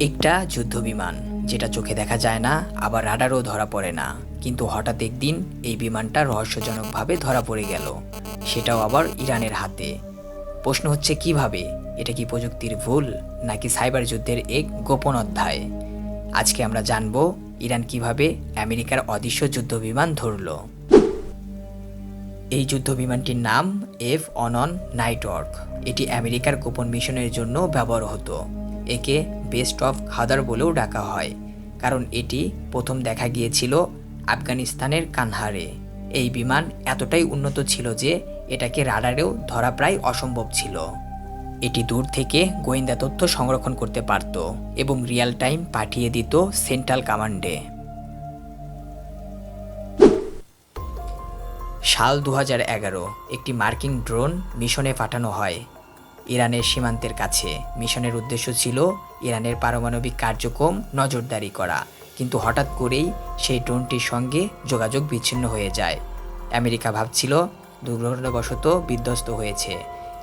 একটা যুদ্ধ বিমান যেটা চোখে দেখা যায় না, আবার রাডারও ধরা পড়ে না। কিন্তু হঠাৎ একদিন এই বিমানটা রহস্যজনকভাবে ধরা পড়ে গেল। সেটাও আবার ইরানের হাতে। প্রশ্ন হচ্ছে, কীভাবে? এটা কি প্রযুক্তির ভুল, নাকি সাইবার যুদ্ধের এক গোপন অধ্যায়? আজকে আমরা জানব, ইরান কীভাবে আমেরিকার অদৃশ্য যুদ্ধ বিমান ধরলো। এই যুদ্ধ বিমানটির নাম এফ অনন নাইটওয়ার্ক। এটি আমেরিকার গোপন মিশনের জন্য ব্যবহার হতো। একে বেস্ট অফ খাদার বলেও ডাকা হয়, কারণ এটি প্রথম দেখা গিয়েছিল আফগানিস্তানের কানহারে। এই বিমান এতটাই উন্নত ছিল যে এটাকে রাডারেও ধরা প্রায় অসম্ভব ছিল। এটি দূর থেকে গোয়েন্দা তথ্য সংরক্ষণ করতে পারত এবং রিয়েল টাইম পাঠিয়ে দিত সেন্ট্রাল কমান্ডে। সাল দু একটি মার্কিং ড্রোন মিশনে পাঠানো হয়। ইরানের সীমান্তের কাছে। মিশনের উদ্দেশ্য ছিল ইরানের পারমাণবিক কার্যক্রম নজরদারি করা। কিন্তু হঠাৎ করেই সেই ড্রোনটির সঙ্গে যোগাযোগ বিচ্ছিন্ন হয়ে যায়। আমেরিকা ভাবছিল দুর্ঘটনাবশত বিধ্বস্ত হয়েছে।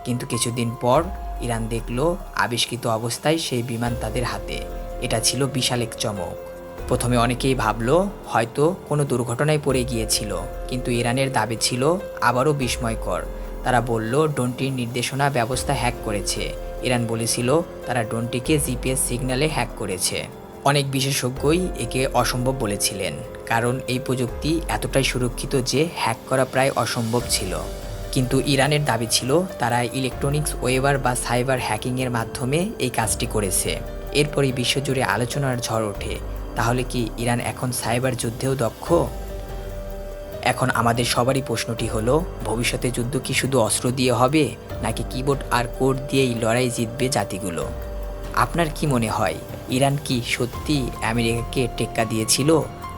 কিন্তু কিছুদিন পর ইরান দেখল আবিষ্কৃত অবস্থায় সেই বিমান তাদের হাতে। এটা ছিল বিশাল এক চমক। প্রথমে অনেকেই ভাবলো, হয়তো কোনো দুর্ঘটনায় পড়ে গিয়েছিল। কিন্তু ইরানের দাবি ছিল, আবারও বিস্ময়কর। তারা বলল, ড্রোনটির নির্দেশনা ব্যবস্থা হ্যাক করেছে। ইরান বলেছিল, তারা ড্রোনটিকে জিপিএস সিগন্যালে হ্যাক করেছে। অনেক বিশেষজ্ঞই একে অসম্ভব বলেছিলেন, কারণ এই প্রযুক্তি এতটাই সুরক্ষিত যে হ্যাক করা প্রায় অসম্ভব ছিল। কিন্তু ইরানের দাবি ছিল, তারা ইলেকট্রনিক্স, ওয়েবার বা সাইবার হ্যাকিংয়ের মাধ্যমে এই কাজটি করেছে। এরপরই বিশ্বজুড়ে আলোচনার ঝড় ওঠে। তাহলে কি ইরান এখন সাইবার যুদ্ধেও দক্ষ? এখন আমাদের সবারই প্রশ্নটি হলো, ভবিষ্যতে যুদ্ধ কি শুধু অস্ত্র দিয়ে হবে, নাকি কিবোর্ড আর কোড দিয়েই লড়াই জিতবে জাতিগুলো? আপনার কি মনে হয়, ইরান কি সত্যি আমেরিকাকে টেক্কা দিয়েছিল,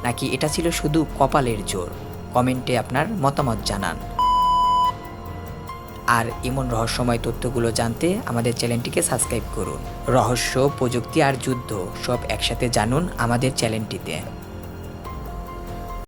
নাকি এটা ছিল শুধু কপালের জোর? কমেন্টে আপনার মতামত জানান। আর এমন রহস্যময় তথ্যগুলো জানতে আমাদের চ্যানেলটিকে সাবস্ক্রাইব করুন। রহস্য, প্রযুক্তি আর যুদ্ধ সব একসাথে জানুন আমাদের চ্যানেলটিতে।